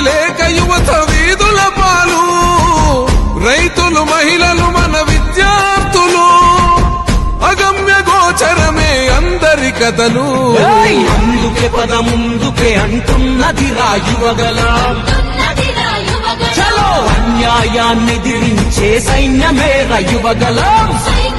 లేక యువత వీధుల పాలు. రైతులు మహిళలు మన విద్యార్థులు. అగమ్య గోచరమే అందరి కథలు. అందుకే పద ముందుకే అంటున్నది రాయువగలం చలో అన్యాయాన్ని దిరించే సైన్యమే రయువగలం సైన్యమేర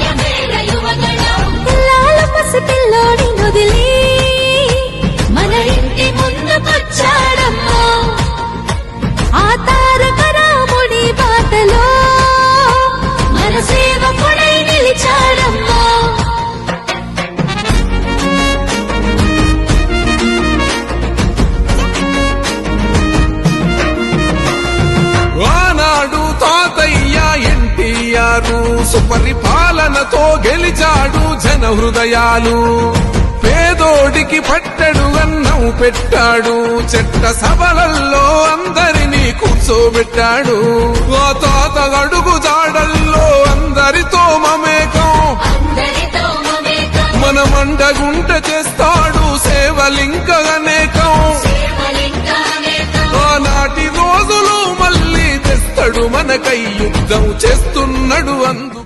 సుపరిపాలనతో గెలిచాడు జన హృదయాలు పేదోడికి పట్టడు అన్నం పెట్టాడు. చెట్ట సభలల్లో అందరినీ కూర్చోబెట్టాడు. ఆ తాత అడుగు జాడల్లో అందరితో మమేకం. మన మండగుంట చేస్తాడు సేవలింక అనేకం. ఆనాటి రోజులు మళ్ళీ తెస్తాడు మనకై యుద్ధం చేస్తున్నాడు అందు